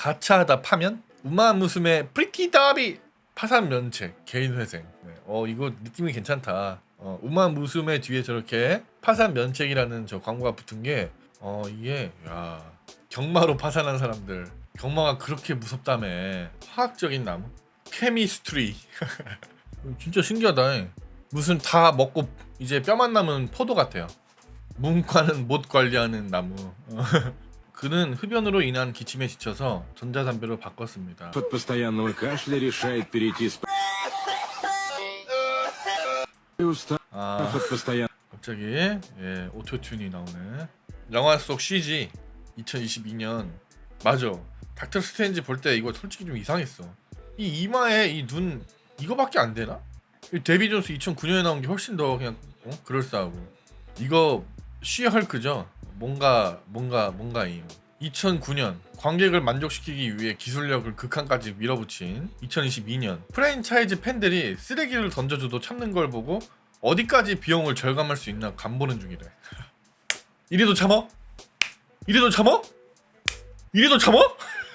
가차하다 파면 우마 무스메 프리티 더비 파산 면책 개인 회생. 네. 어 이거 느낌이 괜찮다. 어, 우마 무스메 뒤에 저렇게 파산 면책이라는 저 광고가 붙은 게 어 이게 야 경마로 파산한 사람들. 경마가 그렇게 무섭다며. 화학적인 나무. 케미스트리. 진짜 신기하다. 무슨 다 먹고 이제 뼈만 남은 포도 같아요. 문과는 못 관리하는 나무 그는 흡연으로 인한 기침에 지쳐서 전자담배로 바꿨습니다 От постоянного кашля решает перейти с... И устав 아 от постоянного 갑자기 예, 오토튠이 나오네. 영화 속 CG 2022년 맞아. 닥터 스트레인지 볼 때 이거 솔직히 좀 이상했어. 이 이마에 이 눈 이거밖에 안 되나? 이 데비 존스 2009년에 나온 게 훨씬 더 그냥 어? 그럴싸하고 이거 쉬헐크죠. 뭔가 뭔가 뭔가임. 2009년 관객을 만족시키기 위해 기술력을 극한까지 밀어붙인 2022년 프랜차이즈 팬들이 쓰레기를 던져줘도 참는 걸 보고 어디까지 비용을 절감할 수 있나 간보는 중이래. 이래도 참어? 이래도 참어? 이래도 참어?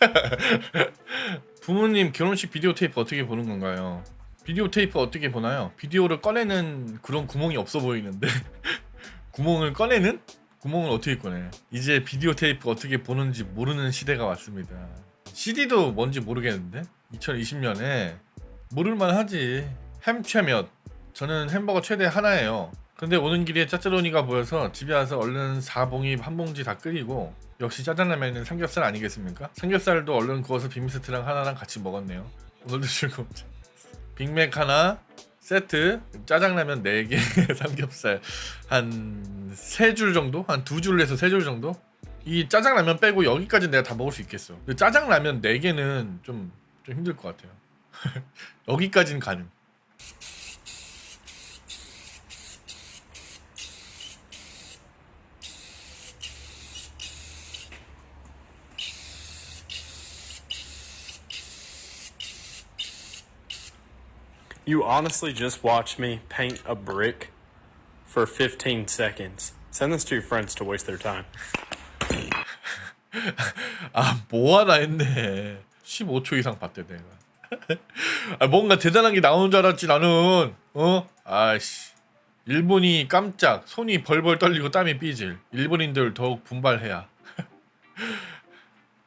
부모님 결혼식 비디오 테이프 어떻게 보는 건가요? 비디오 테이프 어떻게 보나요? 비디오를 꺼내는 그런 구멍이 없어 보이는데 구멍을 꺼내는? 구멍을 어떻게 꺼내? 이제 비디오 테이프 어떻게 보는지 모르는 시대가 왔습니다. CD도 뭔지 모르겠는데 2020년에 모를만 하지. 햄최몇 저는 햄버거 최대 하나예요. 근데 오는 길에 짜짜로니가 보여서 집에 와서 얼른 4봉이 한 봉지 다 끓이고 역시 짜장라면은 삼겹살 아니겠습니까? 삼겹살도 얼른 구워서 빅미스트랑 하나랑 같이 먹었네요. 오늘도 즐거웠죠. 빅맥 하나 세트 짜장라면 4개 삼겹살 한 세 줄 정도? 한 두 줄에서 세 줄 정도? 이 짜장라면 빼고 여기까지 내가 다 먹을 수 있겠어. 근데 짜장라면 4개는 좀, 좀 힘들 것 같아요. 여기까지는 가능. You honestly just watched me paint a brick for 15 seconds. Send this to your friends to waste their time. 아, 뭐 하나 했네. 15초 이상 봤대, 내가. 아, 뭔가 대단한 게 나오는 줄 알았지, 나는. 어? 아이씨. 일본이 깜짝, 손이 벌벌 떨리고 땀이 삐질. 일본인들 더욱 분발해야.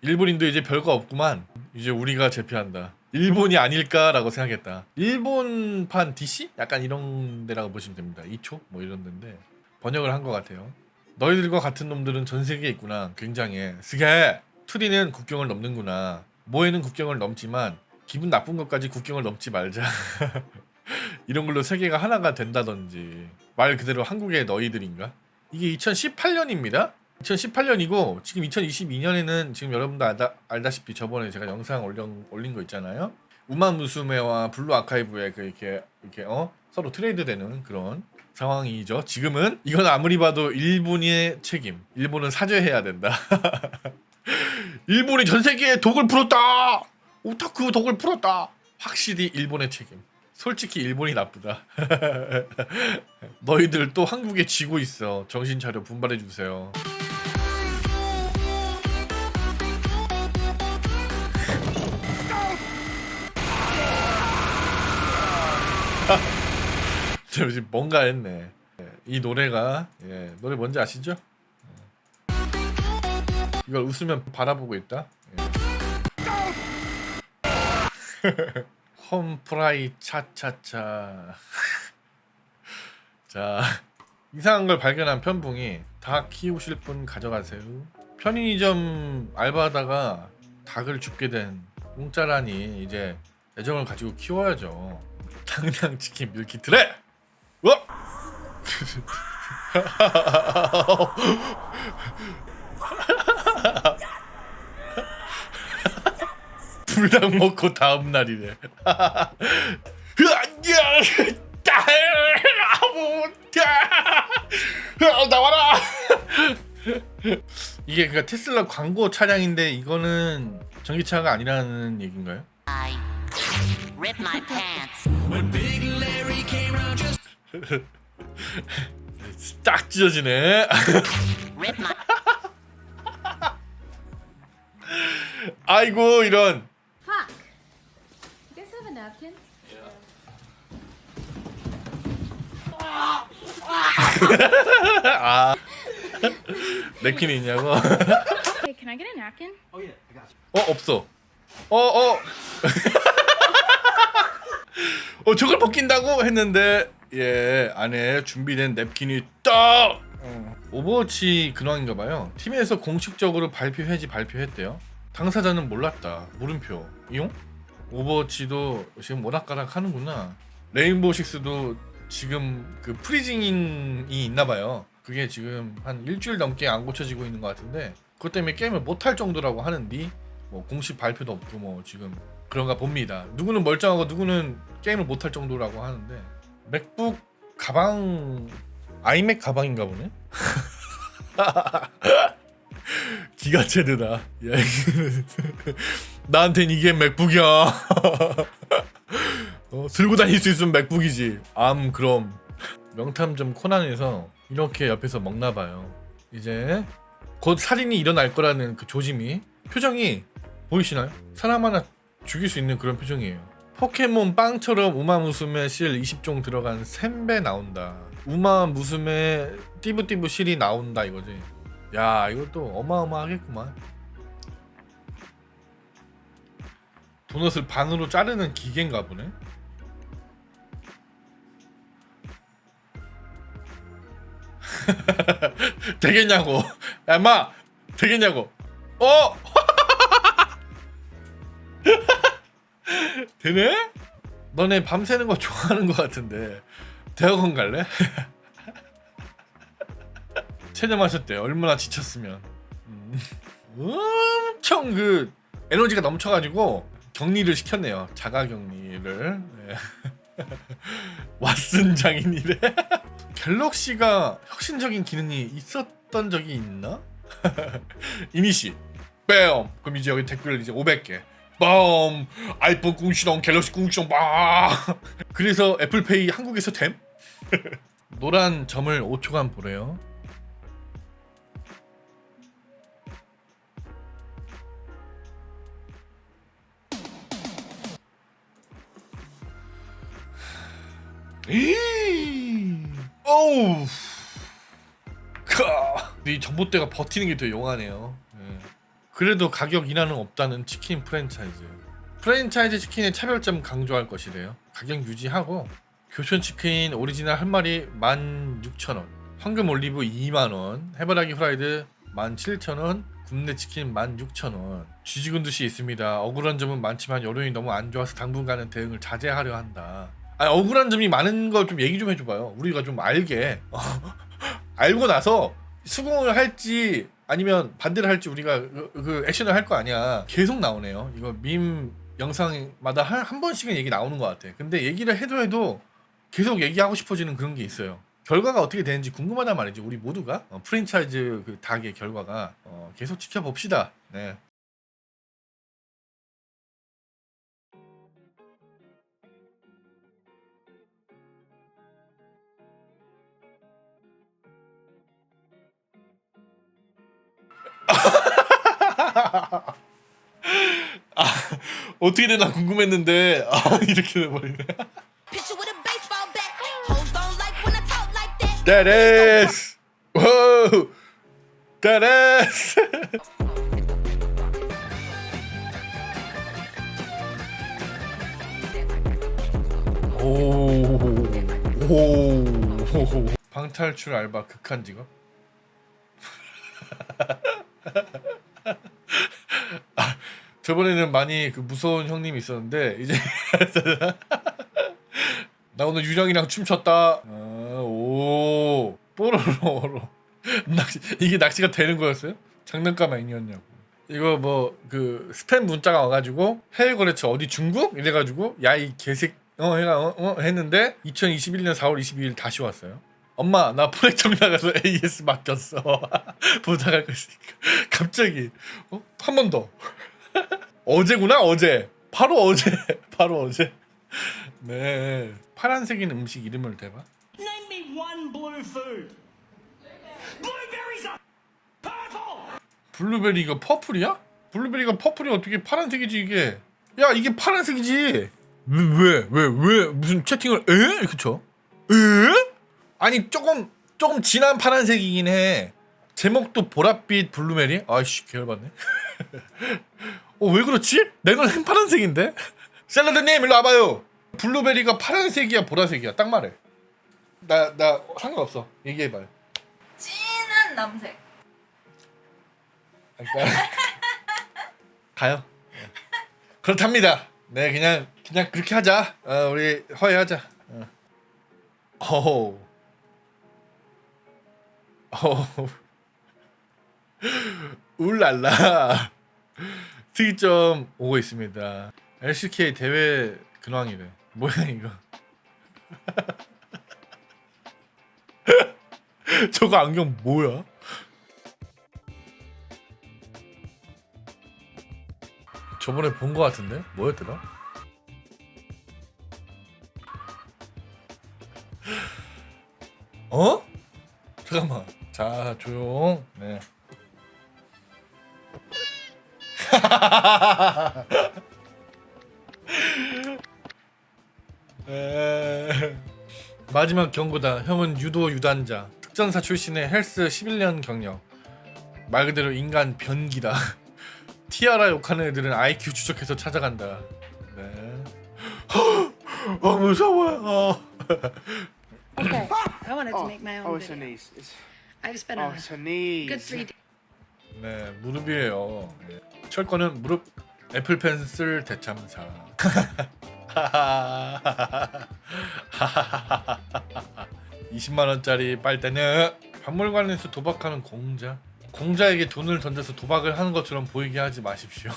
일본인도 이제 별거 없구만. 이제 우리가 제패한다. 일본이 아닐까라고 생각했다. 일본판 DC? 약간 이런 데라고 보시면 됩니다. 2초? 뭐 이런 데인데. 번역을 한 것 같아요. 너희들과 같은 놈들은 전 세계에 있구나. 굉장해. 스게! 투리는 국경을 넘는구나. 모에는 국경을 넘지만 기분 나쁜 것까지 국경을 넘지 말자. 이런 걸로 세계가 하나가 된다든지. 말 그대로 한국의 너희들인가? 이게 2018년입니다. 2018년이고 지금 2022년에는 지금 여러분도 알다, 알다시피 저번에 제가 영상 올린, 올린 거 있잖아요. 우마무스메와 블루 아카이브에 그 이렇게 이렇게 어 서로 트레이드되는 그런 상황이죠. 지금은 이건 아무리 봐도 일본의 책임. 일본은 사죄해야 된다. 일본이 전 세계에 독을 풀었다. 오타쿠 독을 풀었다. 확실히 일본의 책임. 솔직히 일본이 나쁘다. 너희들 또 한국에 지고 있어. 정신 차려 분발해 주세요. 저 지금 뭔가 했네. 예, 이 노래가 예, 노래 뭔지 아시죠? 예. 이걸 웃으면 바라보고 있다. 예. 홈프라이 차차차. 자 이상한 걸 발견한 편붕이 닭 키우실 분 가져가세요. 편의점 알바하다가 닭을 죽게 된 공짜라니 이제 애정을 가지고 키워야죠. 당장 치킨 밀키트래. 어? 불닭 먹고 다음 날이래. 나와라. 이게 그 테슬라 광고 차량인데 이거는 전기차가 아니라는 얘기인가요? I rip my pants. 딱 찢어지네. 아이고 이런 napkin? 냅킨이 있냐고 Hey, can I get a napkin? 어 없어 어 어 어 저걸 벗긴다고 했는데 예 안에 준비된 냅킨이 딱 어. 오버워치 근황인가 봐요. 팀에서 공식적으로 발표 해지 발표했대요. 당사자는 몰랐다. 물음표. 이용? 오버워치도 지금 오락가락 하는구나. 레인보우 식스도 지금 그 프리징이 있나 봐요. 그게 지금 한 일주일 넘게 안 고쳐지고 있는 것 같은데 그것 때문에 게임을 못할 정도라고 하는데 뭐 공식 발표도 없고 뭐 지금 그런가 봅니다. 누구는 멀쩡하고 누구는 게임을 못할 정도라고 하는데 맥북 가방 아이맥 가방인가 보네. 기가 체드다. 야, 이거는 나한텐 이게 맥북이야. 어, 들고 다닐 수 있으면 맥북이지. 암 그럼 명탐정 코난에서 이렇게 옆에서 먹나 봐요. 이제 곧 살인이 일어날 거라는 그 조짐이 표정이 보이시나요? 사람 하나 죽일 수 있는 그런 표정이에요. 포켓몬 빵처럼 우마 무스메 실 20종 들어간 샘배 나온다. 우마 무스메 띠부띠부 실이 나온다 이거지. 야 이것도 어마어마하겠구만. 도넛을 반으로 자르는 기계인가 보네. 되겠냐고. 야, 인마 되겠냐고. 어? 되네? 너네 밤새는 거 좋아하는 것 같은데 대학원 갈래? 체념하셨대. 얼마나 지쳤으면. 음. 엄청 그 에너지가 넘쳐가지고 격리를 시켰네요. 자가 격리를. 네. 왓슨 장인이래. 갤럭시가 혁신적인 기능이 있었던 적이 있나? 이니시 뺨 그럼 이제 여기 댓글 이제 500개 빰 아이폰 궁시렁 갤럭시 궁시렁 빠 그래서 애플페이 한국에서 됨? 노란 점을 5초간 보래요 카. 이 전봇대가 버티는 게 더 용하네요. 예. 그래도 가격 인하는 없다는 치킨 프랜차이즈. 프랜차이즈 치킨의 차별점 강조할 것이래요. 가격 유지하고 교촌 치킨 오리지널 한 마리 16,000원. 황금 올리브 2만 원. 해바라기 프라이드 17,000원. 굽네 치킨 16,000원. 쥐지군 듯이 있습니다. 억울한 점은 많지만 여론이 너무 안 좋아서 당분간은 대응을 자제하려 한다. 아니 억울한 점이 많은 걸 좀 얘기 좀 해줘봐요. 우리가 좀 알게. 알고 나서 수긍을 할지 아니면 반대를 할지 우리가 그, 그 액션을 할 거 아니야. 계속 나오네요. 이거 밈 영상마다 한, 한 번씩은 얘기 나오는 것 같아. 근데 얘기를 해도 해도 계속 얘기하고 싶어지는 그런 게 있어요. 결과가 어떻게 되는지 궁금하단 말이지. 우리 모두가 어, 프랜차이즈 그 닭의 결과가 어, 계속 지켜봅시다. 네. 아 어떻게 되나 궁금했는데 아 이렇게 돼버리네. That is. Whoa. That is. 오. 오. 방탈출 알바 극한 직업? 아, 저번에는 많이 그 무서운 형님이 있었는데 이제 나 오늘 유령이랑 춤췄다. 아, 오 뽀로로 낚시 이게 낚시가 되는 거였어요? 장난감 아니었냐고. 이거 뭐 그 스팸 문자가 와가지고 해외 거래처 어디 중국 이래가지고 야 이 개색 어 해가 어, 어 했는데 2021년 4월 22일 다시 왔어요. 엄마 나 포획정 나가서 AS 맡겼어 부탁할 거 있으니까 갑자기 어? 한 번 더 어제구나 어제 바로 어제 바로 어제 네 파란색인 음식 이름을 대봐 Name me one blue food. Blueberries are purple. 블루베리 이거 퍼플이야? 블루베리가 퍼플이 어떻게 파란색이지 이게? 야 이게 파란색이지? 왜왜왜 무슨 채팅을 에 쳐? 에? 아니 조금 조금 진한 파란색이긴 해. 제목도 보랏빛 블루베리? 아이씨 계열받네. 어 왜 그렇지? 내가 는 파란색인데? 샐러드님 일로 와봐요. 블루베리가 파란색이야 보라색이야 딱 말해. 나나 상관없어 얘기해봐요. 진한 남색. 그러니까 가요. 그렇답니다. 네, 그냥 그냥 그렇게 하자. 어, 우리 허위하자. 어. 어우. 어우. 울랄라. 특이점 오고 있습니다. LCK 대회 근황이래. 뭐야 이거? 저거 안경 뭐야? 저번에 본 거 같은데 뭐였더라? 어? 잠깐만. 자 조용. 네. 에... 마지막 경고다. 형은 유도 유단자. 특전사 출신의 헬스 11년 경력. 말 그대로 인간 변기다. 티아라 욕하는 애들은 IQ 추적해서 찾아간다. 네. 어 무서워요. Okay, I wanted to make my own Oh, it's her video. knees. It's, I've spent oh, a it's her knees. good three days. 네 무릎이에요. 네. 철거는 무릎 애플 펜슬 대참사. 20만 원짜리 빨대는 박물관에서 도박하는 공자. 공자에게 돈을 던져서 도박을 하는 것처럼 보이게 하지 마십시오.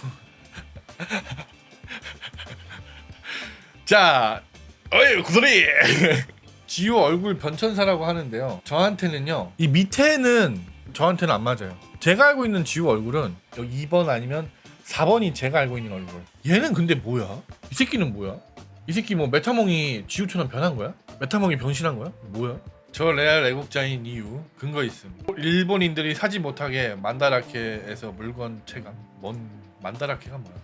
자, 어이 구소리. 지우 얼굴 변천사라고 하는데요. 저한테는요. 이 밑에는 저한테는 안 맞아요. 제가 알고 있는 지우 얼굴은 여기 2번 아니면 4번이 제가 알고 있는 얼굴. 얘는 근데 뭐야? 이 새끼는 뭐야? 이 새끼 뭐 메타몽이 지우처럼 변한 거야? 메타몽이 변신한 거야? 뭐야? 저 레알 애국자인 이유 근거 있음. 일본인들이 사지 못하게 만다라케에서 물건 체감. 뭔 만다라케가 뭐야?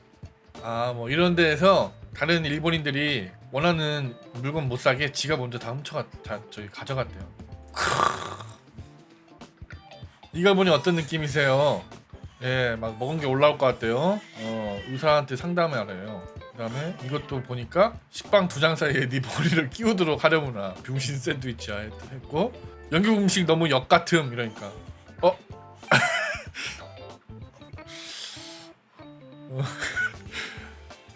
아 뭐 이런 데에서 다른 일본인들이 원하는 물건 못 사게 지가 먼저 다 훔쳐갔 다 저기 가져갔대요. 이걸 보니 어떤 느낌이세요? 예, 막 먹은 게 올라올 것 같대요. 어, 의사한테 상담을 하래요. 그다음에 이것도 보니까 식빵 두 장 사이에 네 머리를 끼우도록 하려구나. 병신 샌드위치야 했- 했고 영국 음식 너무 역 같음 이러니까 어? 어.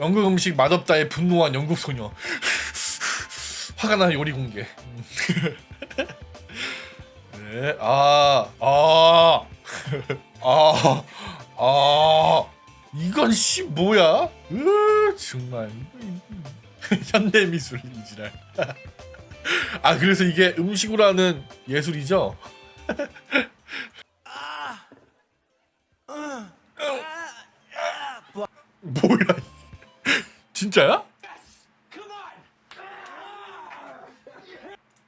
영국 음식 맛없다에 분노한 영국 소녀. 화가 나 요리 공개. 음. 네, 아, 아, 아, 아, 이건 씨 뭐야? 으, 정말 현대 미술 이지랄. 아, 그래서 이게 음식으로 하는 예술이죠? 뭐야? 진짜야?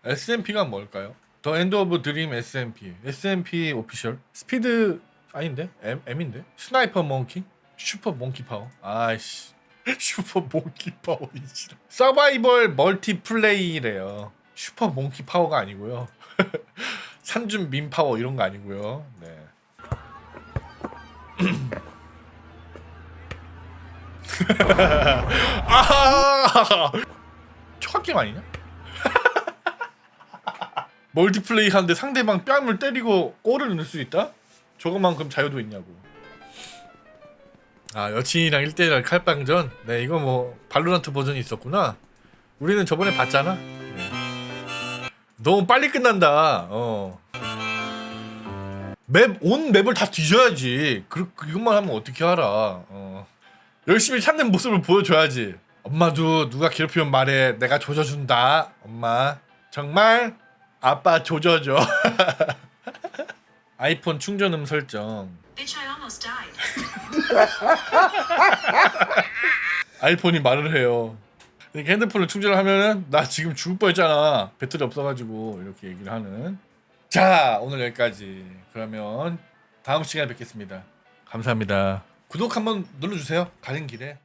SMP가 뭘까요? 더 엔드 오브 드림 SMP SMP 오피셜 스피드 아닌데? M, M인데? 스나이퍼 몽키? 슈퍼 몽키 파워 아이씨 슈퍼 몽키 파워 이지 서바이벌 멀티플레이래요 슈퍼 몽키 파워가 아니고요 산준 민 파워 이런 거 아니고요 네 아 초합 게임 아니냐? 멀티플레이 하는데 상대방 뺨을 때리고 골을 넣을 수 있다? 저것만큼 자유도 있냐고. 아 여친이랑 1대1 칼빵전? 네 이거 뭐 발로란트 버전이 있었구나. 우리는 저번에 봤잖아. 네. 너무 빨리 끝난다. 어. 맵 온 맵을 다 뒤져야지. 그 그것만 하면 어떻게 알아? 어. 열심히 찾는 모습을 보여줘야지. 엄마도 누가 괴롭히면 말해. 내가 조져준다. 엄마. 정말 아빠 조져줘. 아이폰 충전음 설정. 아이폰이 말을 해요. 이렇게 핸드폰을 충전을 하면은 나 지금 죽을 뻔했잖아. 배터리 없어가지고 이렇게 얘기를 하는. 자 오늘 여기까지. 그러면 다음 시간에 뵙겠습니다. 감사합니다. 구독 한번 눌러주세요. 가는 길에.